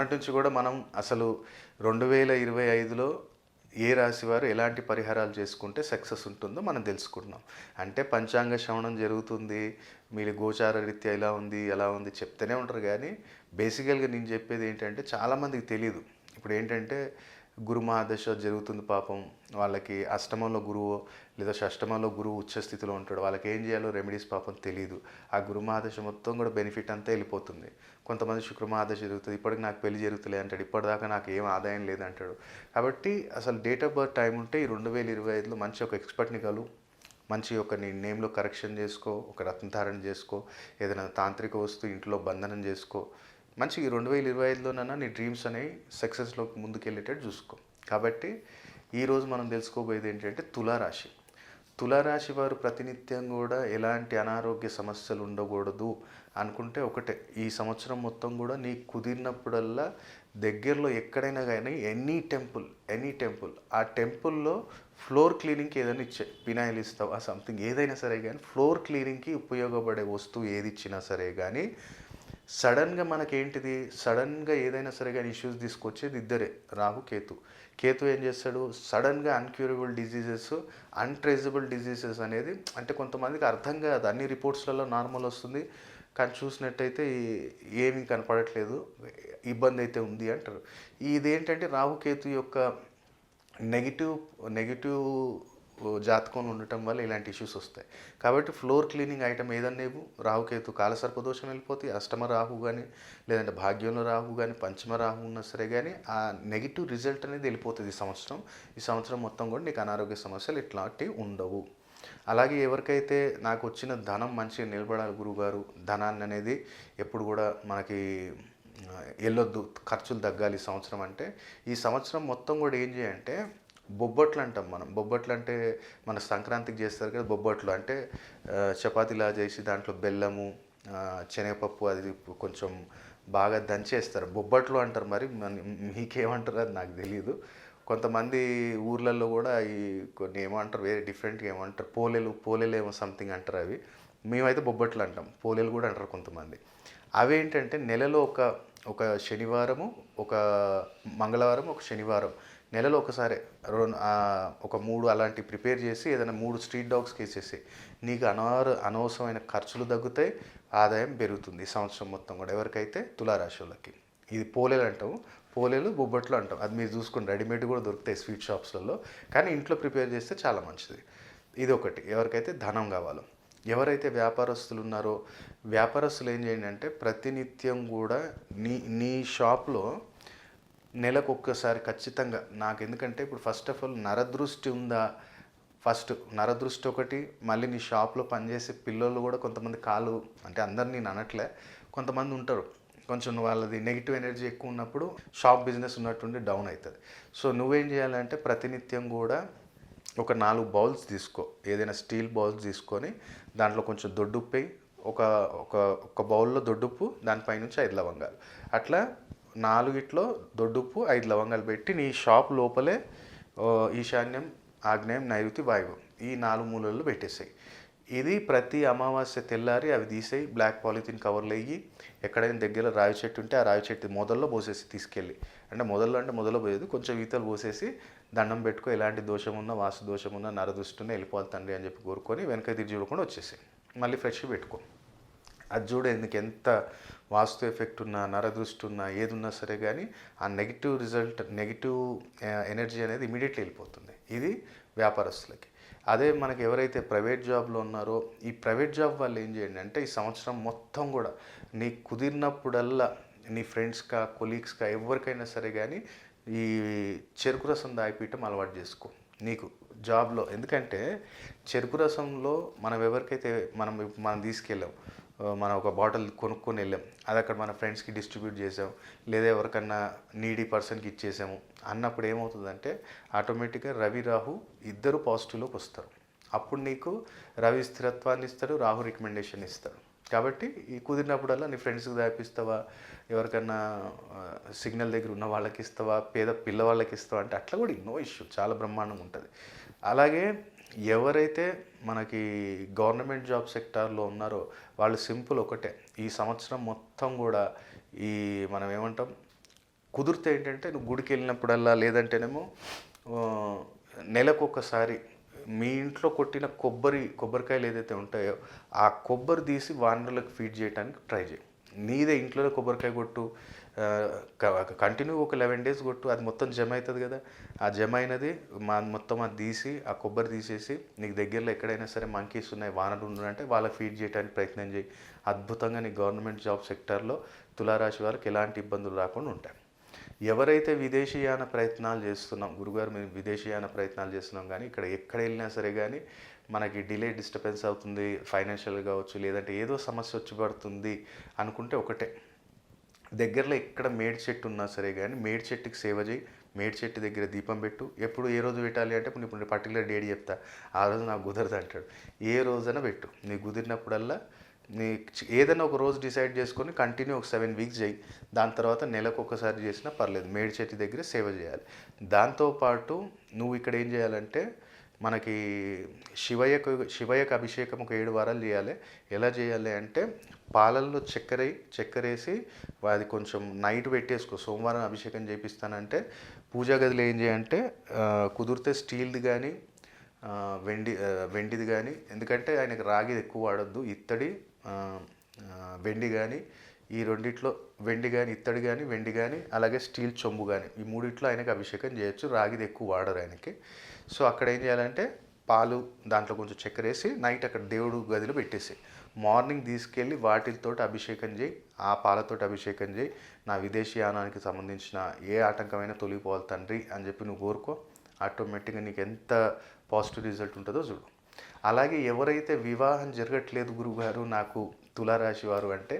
మొన్నటి నుంచి కూడా మనం అసలు రెండు వేల ఇరవై ఐదులో ఏ రాశి వారు ఎలాంటి పరిహారాలు చేసుకుంటే సక్సెస్ ఉంటుందో మనం తెలుసుకుంటున్నాం. అంటే పంచాంగ శ్రవణం జరుగుతుంది మీరు గోచార రీత్యా ఇలా ఉంది ఎలా ఉంది చెప్తూనే ఉంటారు. కానీ బేసికల్గా నేను చెప్పేది ఏంటంటే చాలామందికి తెలియదు ఇప్పుడు ఏంటంటే గురు మహాదశ జరుగుతుంది పాపం. వాళ్ళకి అష్టమంలో గురువు లేదా షష్టమంలో గురువు ఉచ్చ స్థితిలో ఉంటాడు. వాళ్ళకి ఏం చేయాలో రెమెడీస్ పాపం తెలియదు ఆ గురు మహాదశ మొత్తం కూడా బెనిఫిట్ అంతా వెళ్ళిపోతుంది. కొంతమంది శుక్ర మహాదశ జరుగుతుంది. ఇప్పటికి నాకు పెళ్ళి జరుగుతులే అంటాడు. ఇప్పటిదాకా నాకు ఏం ఆదాయం లేదంటాడు కాబట్టి అసలు డేట్ ఆఫ్ బర్త్ టైం ఉంటే ఈ రెండు వేల ఇరవై ఐదులో మంచి ఒక ఎక్స్పర్ట్ని కలు. మంచి ఒక నీ నేమ్లో కరెక్షన్ చేసుకో. ఒక రత్నధారణ చేసుకో. ఏదైనా తాంత్రిక వస్తువు ఇంట్లో బంధనం చేసుకో. మంచి రెండు వేల ఇరవై ఐదులోనైనా నీ డ్రీమ్స్ అనేవి సక్సెస్లోకి ముందుకెళ్ళేటట్టు చూసుకో. కాబట్టి ఈరోజు మనం తెలుసుకోబోయేది ఏంటంటే తులారాశి. తులారాశి వారు ప్రతినిత్యం కూడా ఎలాంటి అనారోగ్య సమస్యలు ఉండకూడదు అనుకుంటే ఒకటే. ఈ సంవత్సరం మొత్తం కూడా నీ కుదిరినప్పుడల్లా దగ్గరలో ఎక్కడైనా కానీ ఎనీ టెంపుల్ ఎనీ టెంపుల్ ఆ టెంపుల్లో ఫ్లోర్ క్లీనింగ్కి ఏదైనా ఇచ్చే పినాయిల్ ఇస్తావు ఆ సంథింగ్ ఏదైనా సరే కానీ ఫ్లోర్ క్లీనింగ్కి ఉపయోగపడే వస్తువు ఏది ఇచ్చినా సరే కానీ సడన్గా మనకేంటిది? సడన్గా ఏదైనా సరే కానీ ఇష్యూస్ తీసుకొచ్చేది ఇద్దరే రాహు కేతు. కేతు ఏం చేస్తాడు? సడన్గా అన్క్యూరబుల్ డిజీజెస్ అన్ట్రేజబుల్ డిజీజెస్ అనేది అంటే కొంతమందికి అర్థం కాదు. అన్ని రిపోర్ట్స్లలో నార్మల్ వస్తుంది. కానీ చూసినట్టయితే ఏమీ కనపడట్లేదు. ఇబ్బంది అయితే ఉంది అంటారు. ఇదేంటంటే రాహుకేతు యొక్క నెగిటివ్ నెగిటివ్ జాతకం ఉండటం వల్ల ఇలాంటి ఇష్యూస్ వస్తాయి. కాబట్టి ఫ్లోర్ క్లీనింగ్ ఐటమ్ ఏదన్నా ఇవ్వు రాహుకేతు కాలసర్పదోషం వెళ్ళిపోతే అష్టమ రాహు కానీ లేదంటే భాగ్యంలో రాహు కానీ పంచమ రాహు ఉన్నా సరే కానీ ఆ నెగిటివ్ రిజల్ట్ అనేది వెళ్ళిపోతుంది ఈ సంవత్సరం. ఈ సంవత్సరం మొత్తం కూడా నీకు అనారోగ్య సమస్యలు ఇట్లాంటివి ఉండవు. అలాగే ఎవరికైతే నాకు వచ్చిన ధనం మంచిగా నిలబడాలి గురుగారు ధనాన్ని అనేది ఎప్పుడు కూడా మనకి వెళ్ళొద్దు ఖర్చులు తగ్గాలి ఈ సంవత్సరం అంటే ఈ సంవత్సరం మొత్తం కూడా ఏం చేయంటే బొబ్బట్లు అంటాం మనం. బొబ్బట్లు అంటే మన సంక్రాంతికి చేస్తారు కదా బొబ్బట్లు. అంటే చపాతీలా చేసి దాంట్లో బెల్లము శనగపప్పు అది కొంచెం బాగా దంచేస్తారు. బొబ్బట్లు అంటారు మరి. మన- మీకేమంటారు అది నాకు తెలియదు కొంతమంది ఊర్లలో కూడా ఈ కొన్ని ఏమంటారు వేరే డిఫరెంట్గా ఏమంటారు పోలేలు పోలేలు ఏమో సంథింగ్ అంటారు అవి. మేమైతే బొబ్బట్లు అంటాం. పోలేలు కూడా అంటారు కొంతమంది. అవి ఏంటంటే నెలలో ఒక ఒక శనివారము ఒక మంగళవారం ఒక శనివారం నెలలో ఒకసారి ఒక మూడు అలాంటి ప్రిపేర్ చేసి ఏదైనా మూడు స్ట్రీట్ డాగ్స్కి వేసేసి నీకు అనార అనవసరమైన ఖర్చులు తగ్గుతాయి ఆదాయం పెరుగుతుంది ఈ సంవత్సరం మొత్తం కూడా. ఎవరికైతే? తులారాశి వాళ్ళకి. ఇది పోలేలు అంటాము. పోలేలు బొబ్బట్లు అంటాం. అది మీరు చూసుకుని రెడీమేడ్ కూడా దొరుకుతాయి స్వీట్ షాప్స్లలో. కానీ ఇంట్లో ప్రిపేర్ చేస్తే చాలా మంచిది. ఇది ఒకటి. ఎవరికైతే? ధనం కావాలో. ఎవరైతే వ్యాపారస్తులు ఉన్నారో వ్యాపారస్తులు ఏం చేయండి అంటే ప్రతినిత్యం కూడా నీ నీ షాప్లో నెలకు ఒక్కసారి ఖచ్చితంగా నాకు ఎందుకంటే ఇప్పుడు ఫస్ట్ ఆఫ్ ఆల్ నరదృష్టి ఉందా? ఫస్ట్ నరదృష్టి ఒకటి మళ్ళీ నీ షాప్లో పనిచేసే పిల్లలు కూడా కొంతమంది కాలు అంటే అందరినీ నేను అనట్లే కొంతమంది ఉంటారు. కొంచెం వాళ్ళది నెగిటివ్ ఎనర్జీ ఎక్కువ ఉన్నప్పుడు షాప్ బిజినెస్ ఉన్నట్టుండి డౌన్ అవుతుంది సో నువ్వేం చేయాలంటే ప్రతినిత్యం కూడా ఒక నాలుగు బౌల్స్ తీసుకో. ఏదైనా స్టీల్ బౌల్స్ తీసుకొని దాంట్లో కొంచెం దొడ్డుప్పి ఒక ఒక ఒక బౌల్లో దొడ్డుప్పు దానిపైనుంచి ఐదు లవంగాలు. అట్లా నాలుగిట్లో దొడ్డుప్పు ఐదు లవంగాలు పెట్టి నీ షాప్ లోపలే ఈశాన్యం ఆగ్నేయం నైరుతి వాయువు ఈ నాలుగు మూలల్లో పెట్టేసాయి. ఇది ప్రతి అమావాస్య తెల్లారి అవి తీసేయి బ్లాక్ పాలిథిన్ కవర్లు వేయి ఎక్కడైనా దగ్గర రావి చెట్టు ఉంటే ఆ రావి చెట్టు మొదల్లో పోసేసి తీసుకెళ్ళి. అంటే మొదల్లో అంటే మొదలు పోయేది కొంచెం ఈతలు పోసేసి దండం పెట్టుకో ఎలాంటి దోషం ఉన్నా వాస్తు దోషం ఉన్నా నరదృష్టి వెళ్ళిపోవాలి తండ్రి అని చెప్పి కోరుకొని వెనక తిరిగి చూడకుండా వచ్చేసి మళ్ళీ ఫ్రెష్ పెట్టుకో. అది చూడు ఎందుకు ఎంత వాస్తు ఎఫెక్ట్ ఉన్నా నరదృష్టి ఉన్నా ఏది ఉన్నా సరే కానీ ఆ నెగిటివ్ రిజల్ట్ నెగిటివ్ ఎనర్జీ అనేది ఇమీడియట్లీ వెళ్ళిపోతుంది. ఇది వ్యాపారస్తులకి. అదే మనకి ఎవరైతే ప్రైవేట్ జాబ్లో ఉన్నారో ఈ ప్రైవేట్ జాబ్ వాళ్ళు ఏం చేయండి అంటే ఈ సంవత్సరం మొత్తం కూడా నీకు కుదిరినప్పుడల్లా నీ ఫ్రెండ్స్కా కొలీగ్స్కా ఎవరికైనా సరే కానీ ఈ చెరుకు రసం దాగిపీయటం అలవాటు చేసుకో. నీకు జాబ్లో ఎందుకంటే చెరుకు రసంలో మనం ఎవరికైతే మనం మనం తీసుకెళ్ళాం మనం ఒక బాటిల్ కొనుక్కొని వెళ్ళాం. అది అక్కడ మన ఫ్రెండ్స్కి డిస్ట్రిబ్యూట్ చేసాం. లేదా ఎవరికన్నా నీడీ పర్సన్కి ఇచ్చేసాము. అన్నప్పుడు ఏమవుతుందంటే ఆటోమేటిక్గా రవి రాహు ఇద్దరు పాజిటివ్లోకి వస్తారు. అప్పుడు నీకు రవి స్థిరత్వాన్ని ఇస్తాడు రాహు రికమెండేషన్ ఇస్తాడు. కాబట్టి ఈ కుదిరినప్పుడల్లా నీ ఫ్రెండ్స్కి దాపిస్తావా? ఎవరికన్నా సిగ్నల్ దగ్గర ఉన్న వాళ్ళకి ఇస్తావా? పేద పిల్లవాళ్ళకి ఇస్తావా? అంటే అట్లా కూడా నో ఇష్యూ. చాలా బ్రహ్మాండంగా ఉంటుంది. అలాగే ఎవరైతే మనకి గవర్నమెంట్ జాబ్ సెక్టార్లో ఉన్నారో వాళ్ళు సింపుల్ ఒకటే. ఈ సంవత్సరం మొత్తం కూడా ఈ మనం ఏమంటాం కుదిరితే ఏంటంటే నువ్వు గుడికి వెళ్ళినప్పుడల్లా లేదంటేనేమో నెలకొకసారి మీ ఇంట్లో కొట్టిన కొబ్బరి కొబ్బరికాయలు ఏదైతే ఉంటాయో ఆ కొబ్బరి తీసి వానరులకు ఫీడ్ చేయడానికి ట్రై చేయి. నీదే ఇంట్లో కొబ్బరికాయ కొట్టు కంటిన్యూ ఒక లెవెన్ డేస్ కొట్టు అది మొత్తం జమ అవుతుంది కదా. ఆ జమ అయినది మా మొత్తం అది తీసి ఆ కొబ్బరి తీసేసి నీకు దగ్గరలో ఎక్కడైనా సరే మంకీస్ ఉన్నాయి వానలు ఉన్నాయంటే వాళ్ళకి ఫీడ్ చేయడానికి ప్రయత్నం చేయి. అద్భుతంగా నీ గవర్నమెంట్ జాబ్ సెక్టర్లో తులారాశి వారికి ఎలాంటి ఇబ్బందులు రాకుండా ఉంటాయి. ఎవరైతే విదేశీయాన ప్రయత్నాలు చేస్తున్నాం గురుగారు మేము విదేశీయాన ప్రయత్నాలు చేస్తున్నాం కానీ ఇక్కడ ఎక్కడ వెళ్ళినా సరే కానీ మనకి డిలే డిస్టర్బెన్స్ అవుతుంది ఫైనాన్షియల్ కావచ్చు లేదంటే ఏదో సమస్య వచ్చి పడుతుంది అనుకుంటే ఒకటే. దగ్గరలో ఎక్కడ మేడి చెట్టు ఉన్నా సరే కానీ మేడి చెట్టుకి సేవ చేయి మేడి చెట్టు దగ్గర దీపం పెట్టు. ఎప్పుడు ఏ రోజు పెట్టాలి అంటే ఇప్పుడు ఇప్పుడు పర్టికులర్ డేట్ చెప్తా. ఆ రోజు నాకు కుదరదు అంటాడు. ఏ రోజైనా పెట్టు. నీకు కుదిరినప్పుడల్లా నీ ఏదైనా ఒక రోజు డిసైడ్ చేసుకొని కంటిన్యూ ఒక సెవెన్ వీక్స్ చేయి. దాని తర్వాత నెలకు ఒకసారి చేసినా పర్లేదు. మేడి చెట్టు దగ్గర సేవ చేయాలి. దాంతోపాటు నువ్వు ఇక్కడ ఏం చేయాలంటే మనకి శివయ్యకు శివయ్యకు అభిషేకం ఒక ఏడు వారాలు చేయాలి. ఎలా చేయాలి అంటే పాలల్లో చక్కెర చక్కెర వేసి అది కొంచెం నైట్ పెట్టేసుకో. సోమవారం అభిషేకం చేపిస్తానంటే పూజా గదిలో ఏం చేయంటే కుదిరితే స్టీల్ది కానీ వెండి వెండిది కానీ ఎందుకంటే ఆయనకి రాగిది ఎక్కువ వాడద్దు. ఇత్తడి వెండి కానీ ఈ రెండిట్లో వెండి కానీ ఇత్తడి కానీ వెండి కానీ అలాగే స్టీల్ చెంబు కానీ ఈ మూడిట్లో ఆయనకి అభిషేకం చేయొచ్చు. రాగిది ఎక్కువ వాడరు ఆయనకి. సో అక్కడ ఏం చేయాలంటే పాలు దాంట్లో కొంచెం చక్కెర వేసి నైట్ అక్కడ దేవుడు గదిలో పెట్టేసి మార్నింగ్ తీసుకెళ్ళి వాటితో అభిషేకం చేయి ఆ పాలతోటి అభిషేకం చేయి. నా విదేశీయానానికి సంబంధించిన ఏ ఆటంకమైనా తొలగిపోవాలి తండ్రి అని చెప్పి నువ్వు కోరుకో. ఆటోమేటిక్గా నీకు ఎంత పాజిటివ్ రిజల్ట్ ఉంటుందో చూడు. అలాగే ఎవరైతే వివాహం జరగట్లేదు గురుగారు నాకు తులారాశి వారు అంటే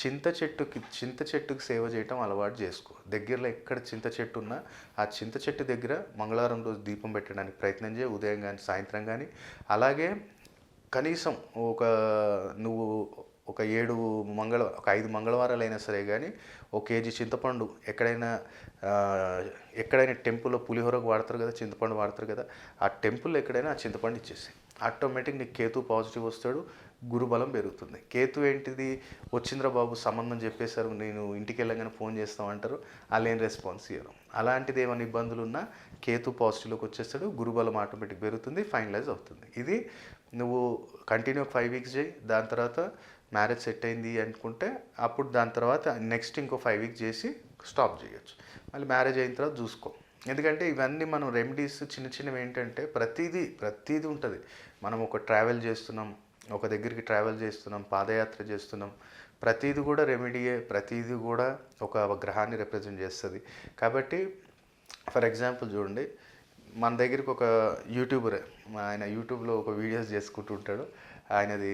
చింత చెట్టుకి చింత చెట్టుకి సేవ చేయటం అలవాటు చేసుకో. దగ్గరలో ఎక్కడ చింత చెట్టు ఉన్నా ఆ చింత చెట్టు దగ్గర మంగళవారం రోజు దీపం పెట్టడానికి ప్రయత్నం చేయి ఉదయం కానీ సాయంత్రం కానీ అలాగే కనీసం ఒక నువ్వు ఒక ఏడు మంగళ ఒక ఐదు మంగళవారాలు అయినా సరే కానీ ఒక కేజీ చింతపండు ఎక్కడైనా ఎక్కడైనా టెంపుల్లో పులిహోరకు వాడతారు కదా చింతపండు వాడతారు కదా ఆ టెంపుల్ ఎక్కడైనా ఆ చింతపండు ఇచ్చేసి ఆటోమేటిక్ నీకు కేతు పాజిటివ్ వస్తాడు గురుబలం పెరుగుతుంది. కేతు ఏంటిది? వచ్చింద్ర బాబు సంబంధం చెప్పేశారు నేను ఇంటికి వెళ్ళగానే ఫోన్ చేస్తామంటారు వాళ్ళు ఏం రెస్పాన్స్ ఇవ్వరు అలాంటిది ఏమైనా ఇబ్బందులు ఉన్నా కేతు పాజిటివ్లోకి వచ్చేస్తాడు గురుబలం ఆటోమేటిక్ పెరుగుతుంది ఫైనలైజ్ అవుతుంది. ఇది నువ్వు కంటిన్యూ ఫైవ్ వీక్స్ చేయి దాని తర్వాత మ్యారేజ్ సెట్ అయింది అనుకుంటే అప్పుడు దాని తర్వాత నెక్స్ట్ ఇంకో ఫైవ్ వీక్స్ చేసి స్టాప్ చేయొచ్చు. మళ్ళీ మ్యారేజ్ అయిన తర్వాత చూసుకో. ఎందుకంటే ఇవన్నీ మనం రెమెడీస్ చిన్న చిన్నవి ఏంటంటే ప్రతిదీ ప్రతిదీ ఉంటుంది. మనం ఒక ట్రావెల్ చేస్తున్నాం ఒక దగ్గరికి ట్రావెల్ చేస్తున్నాం పాదయాత్ర చేస్తున్నాం. ప్రతీది కూడా రెమెడీయే ప్రతిదీ కూడా ఒక గ్రహాన్ని రిప్రజెంట్ చేస్తుంది. కాబట్టి ఫర్ ఎగ్జాంపుల్ చూడండి మన దగ్గరికి ఒక యూట్యూబరే ఆయన యూట్యూబ్లో ఒక వీడియోస్ చేసుకుంటుంటాడు ఆయనది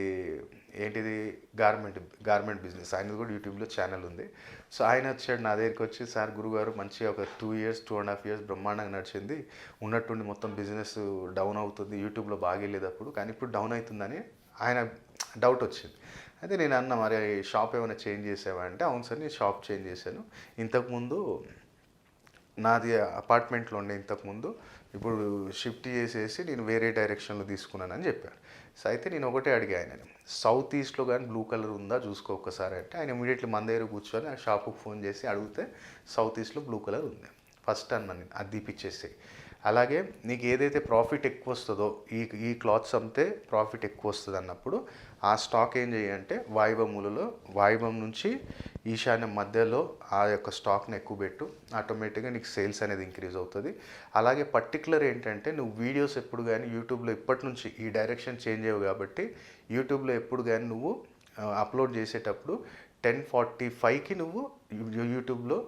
ఏంటిది? గార్మెంట్ గార్మెంట్ బిజినెస్ ఆయనది కూడా యూట్యూబ్లో ఛానల్ ఉంది. సో ఆయన వచ్చాడు నా దగ్గరికి వచ్చి సార్ గురుగారు మంచిగా ఒక two years two and half years బ్రహ్మాండంగా నడిచింది. ఉన్నట్టుండి మొత్తం బిజినెస్ డౌన్ అవుతుంది. యూట్యూబ్లో బాగా వెళ్ళేటప్పుడు. కానీ ఇప్పుడు డౌన్ అవుతుందని ఆయన డౌట్ వచ్చింది. అయితే నేను అన్న మరి షాప్ ఏమైనా చేంజ్ చేసావా? అంటే అవును సార్ నేను షాప్ చేంజ్ చేశాను. ఇంతకుముందు నాది అపార్ట్మెంట్లో ఉండే ఇంతకుముందు. ఇప్పుడు షిఫ్ట్ చేసేసి నేను వేరే డైరెక్షన్లో తీసుకున్నానని చెప్పాను సో అయితే నేను ఒకటే అడిగా ఆయన సౌత్ ఈస్ట్లో కానీ బ్లూ కలర్ ఉందా చూసుకో ఒక్కసారి అంటే ఆయన ఇమీడియట్లీ మన దగ్గర కూర్చొని ఆ షాప్కి ఫోన్ చేసి అడిగితే సౌత్ ఈస్ట్లో బ్లూ కలర్ ఉంది. ఫస్ట్ అన్న నేను అది తీపిచ్చేసి అలాగే నీకు ఏదైతే ప్రాఫిట్ ఎక్కువ వస్తుందో ఈ ఈ క్లాత్స్ అమ్మితే ప్రాఫిట్ ఎక్కువ వస్తుంది అన్నప్పుడు ఆ స్టాక్ ఏం చేయంటే వాయువ్యములలో వాయువ్యం నుంచి ఈశాన్య మధ్యలో ఆ యొక్క స్టాక్ని ఎక్కువ పెట్టు. ఆటోమేటిక్గా నీకు సేల్స్ అనేది ఇంక్రీజ్ అవుతుంది. అలాగే పర్టికులర్ ఏంటంటే నువ్వు వీడియోస్ ఎప్పుడు కానీ యూట్యూబ్లో ఇప్పటి నుంచి ఈ డైరెక్షన్ చేంజ్ అయ్యవు కాబట్టి యూట్యూబ్లో ఎప్పుడు కానీ నువ్వు అప్లోడ్ చేసేటప్పుడు టెన్ ఫార్టీ ఫైవ్కి నువ్వు యూట్యూబ్లో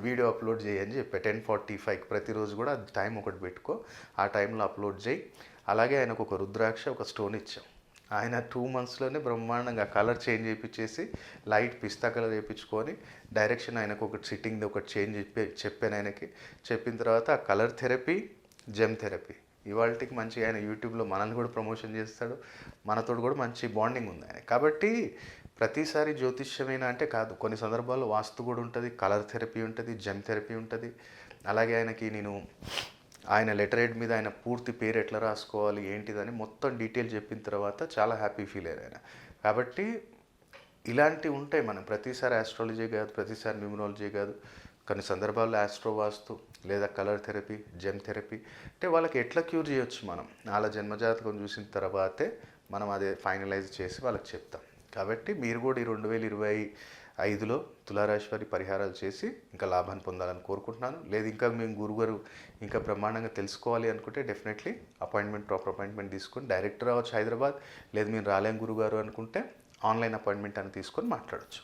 వీడియో అప్లోడ్ చేయని చెప్పా. టెన్ ఫార్టీ ఫైవ్కి ప్రతిరోజు కూడా టైం ఒకటి పెట్టుకో. ఆ టైంలో అప్లోడ్ చేయి. అలాగే ఆయనకు ఒక రుద్రాక్ష ఒక స్టోన్ ఇచ్చాం. ఆయన టూ మంత్స్లోనే బ్రహ్మాండంగా కలర్ చేంజ్ చేయించేసి లైట్ పిస్తా కలర్ చేయించుకొని డైరెక్షన్ ఆయనకు ఒకటి సిట్టింగ్ది ఒకటి చేంజ్ చెప్పి చెప్పాను ఆయనకి. చెప్పిన తర్వాత ఆ కలర్ థెరపీ జెమ్ థెరపీ. ఇవాళకి మంచిగా ఆయన యూట్యూబ్లో మనల్ని కూడా ప్రమోషన్ చేస్తాడు. మనతో కూడా మంచి బాండింగ్ ఉంది ఆయన కాబట్టి ప్రతిసారి జ్యోతిష్యమైన అంటే కాదు. కొన్ని సందర్భాల్లో వాస్తు కూడా ఉంటుంది కలర్ థెరపీ ఉంటుంది జెమ్ థెరపీ ఉంటుంది. అలాగే ఆయనకి నేను ఆయన లెటర్ హెడ్ మీద ఆయన పూర్తి పేరు ఎట్లా రాసుకోవాలి ఏంటిదని మొత్తం డీటెయిల్ చెప్పిన తర్వాత చాలా హ్యాపీ ఫీల్ అయ్యారు ఆయన. కాబట్టి ఇలాంటివి ఉంటాయి మనం. ప్రతిసారి ఆస్ట్రాలజీ కాదు ప్రతిసారి న్యూమరాలజీ కాదు. కొన్ని సందర్భాల్లో ఆస్ట్రో వాస్తు లేదా కలర్ థెరపీ జెమ్ థెరపీ అంటే వాళ్ళకి ఎట్లా క్యూర్ చేయొచ్చు మనం? వాళ్ళ జన్మజాతకం చూసిన తర్వాతే మనం అదే ఫైనలైజ్ చేసి వాళ్ళకి చెప్తాం. కాబట్టి మీరు కూడా ఈ రెండు వేల ఇరవై ఐదులో తులారాశి వారి పరిహారాలు చేసి ఇంకా లాభాన్ని పొందాలని కోరుకుంటున్నాను. లేదు ఇంకా మేము గురుగారు ఇంకా బ్రహ్మాండంగా తెలుసుకోవాలి అనుకుంటే డెఫినెట్లీ అపాయింట్మెంట్ ప్రాపర్ అపాయింట్మెంట్ తీసుకొని డైరెక్ట్ రావచ్చు హైదరాబాద్. లేదు మేము రాలేం గురుగారు అనుకుంటే ఆన్లైన్ అపాయింట్మెంట్ అని తీసుకొని మాట్లాడచ్చు.